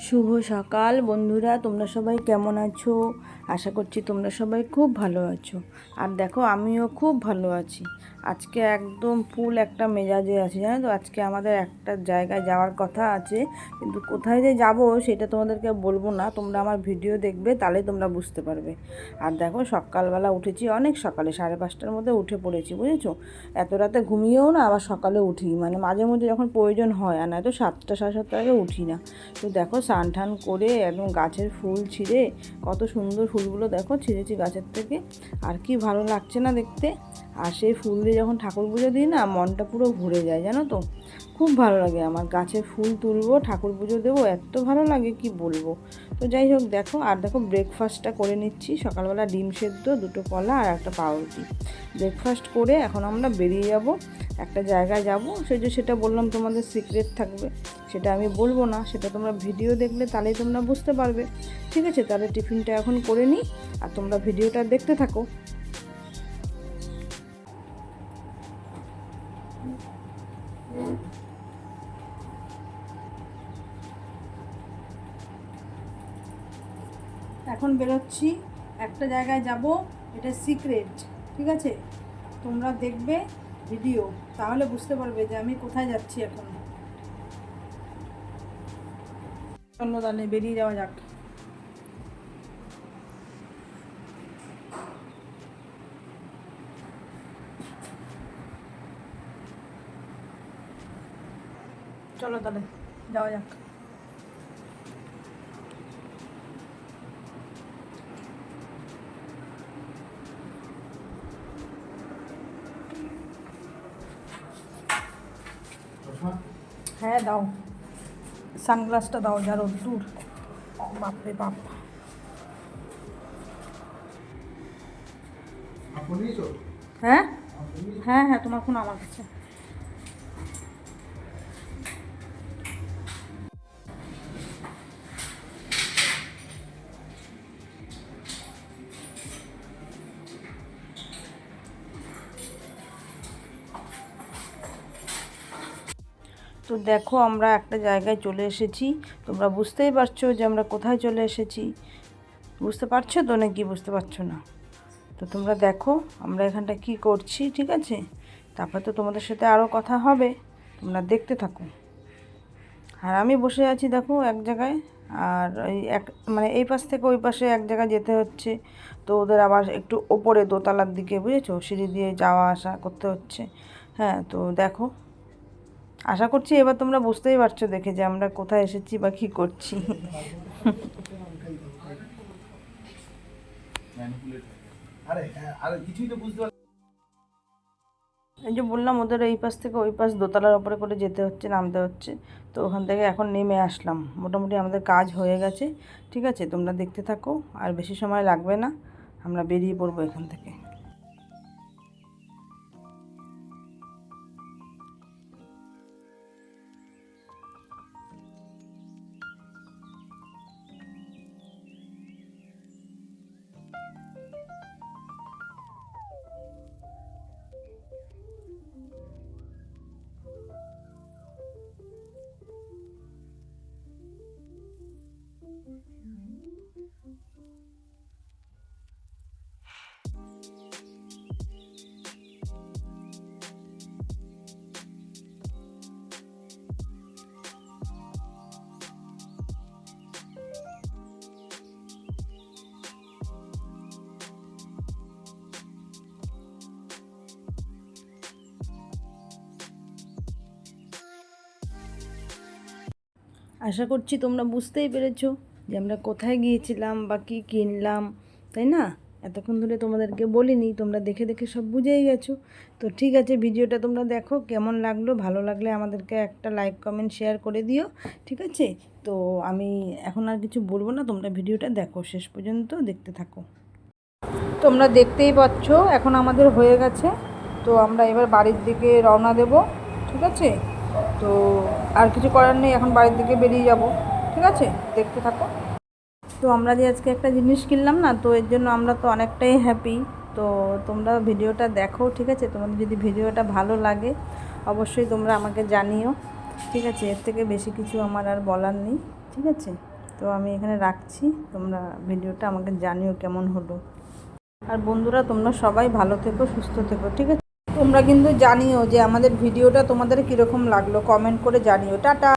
শুভ সকাল বন্ধুরা তোমরা সবাই কেমন আছো? আশা করছি তোমরা সবাই খুব ভালো আছো। আর দেখো, আমিও খুব ভালো আছি। আজকে একদম ফুল একটা মেজাজে আছি, জানো তো? আজকে আমাদের একটা জায়গায় যাওয়ার কথা আছে, কিন্তু কোথায় যে যাব সেটা তোমাদেরকে বলব না। তোমরা আমার ভিডিও দেখবে তাহলে তোমরা বুঝতে পারবে। আর দেখো, সকালবেলা উঠেছি, অনেক সকালে, সাড়ে পাঁচটার মধ্যে উঠে পড়েছি, বুঝেছ? এত রাতে ঘুমিয়েও না, আবার সকালে উঠি। মানে মাঝে মধ্যে যখন প্রয়োজন হয়, আর নয়তো সাতটা, সাড়ে সাতটার আগে উঠি না। তো দেখো স্নান টান করে একদম গাছের ফুল ছিঁড়ে, কত সুন্দর ফুলগুলো দেখো ছিঁড়েছি গাছের থেকে। আর কি ভালো লাগছে না দেখতে? আর সেই ফুল দিয়ে যখন ঠাকুর পুজো দিই না, মনটা পুরো ভরে যায়, জানো তো? খুব ভালো লাগে আমার গাছে ফুল তুলবো, ঠাকুর পুজো দেবো, এত ভালো লাগে কি বলব? তো যাই হোক, দেখো, আর দেখো ব্রেকফাস্টটা করে নিচ্ছি। সকালবেলা ডিম সেদ্ধ, দুটো কলা আর একটা পাউরুটি। ব্রেকফাস্ট করে এখন আমরা বেরিয়ে যাব। একটা জায়গায় যাব। সেই যে সেটা বললাম, তোমাদের সিক্রেট থাকবে। সেটা আমি বলব না। সেটা তোমরা ভিডিও দেখলে তাহলেই তোমরা বুঝতে পারবে। ঠিক আছে? তাহলে টিফিনটা এখন করে নিই। আর তোমরা ভিডিওটা দেখতে থাকো। এখন বেরোচ্ছি। একটা জায়গায় যাব, এটা সিক্রেট ঠিক আছে? তোমরা দেখবে ভিডিও তাহলে বুঝতে পারবে যে আমি কোথায় যাচ্ছি এখন। তাহলে বেরিয়ে যাওয়া যাক। চলো তাহলে যাওয়া যাক। হ্যাঁ দাও। সানগ্লাসটা দাও যা রোদ্দুর বাপরে বাপ। হ্যাঁ? হ্যাঁ হ্যাঁ তোমার ফোন আমার কাছে। তো দেখো আমরা একটা জায়গায় চলে এসেছি। তোমরা বুঝতেই পারছ যে আমরা কোথায় চলে এসেছি। বুঝতে পারছ তো নাকি বুঝতে পারছ না? তো তোমরা দেখো আমরা এখানটা কি করছি, ঠিক আছে? তারপর তো তোমাদের সাথে আরও কথা হবে। তোমরা দেখতে থাকো। আর আমি বসে আছি দেখো এক জায়গায়, আর ওই এক মানে এই পাশ থেকে ওই পাশে এক জায়গায় যেতে হচ্ছে। তো ওদের আবার একটু ওপরে দোতলার দিকে, বুঝেছ? সিঁড়ি দিয়ে যাওয়া আসা করতে হচ্ছে। হ্যাঁ তো দেখো আশা করছি এবার তোমরা বুঝতেই পারছ দেখে যে আমরা কোথায় এসেছি বা কী করছি। এই যে বললাম ওদের এই পাশ থেকে ওই পাশ দোতলার ওপরে করে যেতে হচ্ছে নামতে হচ্ছে। তো ওখান থেকে এখন নেমে আসলাম। মোটামুটি আমাদের কাজ হয়ে গেছে ঠিক আছে? তোমরা দেখতে থাকো আর বেশি সময় লাগবে না আমরা বেরিয়ে পড়ব এখান থেকে। আশা করছি তোমরা বুঝতেই পেরেছ যে আমরা কোথায় গিয়েছিলাম বা কী কিনলাম, তাই না? এতক্ষণ ধরে তোমাদেরকে বলিনি, তোমরা দেখে দেখে সব বুঝেই গেছো। তো ঠিক আছে, ভিডিওটা তোমরা দেখো কেমন লাগল। ভালো লাগলে আমাদেরকে একটা লাইক কমেন্ট শেয়ার করে দিও, ঠিক আছে? তো আমি এখন আর কিছু বলব না, তোমরা ভিডিওটা দেখো, শেষ পর্যন্ত দেখতে থাকো। তোমরা দেখতেই পাচ্ছ, এখন আমাদের হয়ে গেছে। তো আমরা এবার বাড়ির দিকে রওনা দেব, ঠিক আছে? তো আর কিছু করার নেই, এখন বাড়ির দিকে বেরিয়ে যাব। ঠিক আছে? দেখতে থাকো। তো আমরা যে আজকে একটা জিনিস কিনলাম না, তো এর জন্য আমরা তো অনেকটাই হ্যাপি তো তোমরা ভিডিওটা দেখো, ঠিক আছে? তোমাদের যদি ভিডিওটা ভালো লাগে, অবশ্যই তোমরা আমাকে জানিও। ঠিক আছে? এর থেকে বেশি কিছু আমার আর বলার নেই। ঠিক আছে? তো আমি এখানে রাখছি। তোমরা ভিডিওটা আমাকে জানিও কেমন হলো। আর বন্ধুরা, তোমরা সবাই ভালো থেকো, সুস্থ থেকো। ঠিক আছে? তোমরা কিন্তু জানিও যে আমাদের ভিডিওটা তোমাদের কীরকম লাগল। কমেন্ট করে জানিও। টাটা!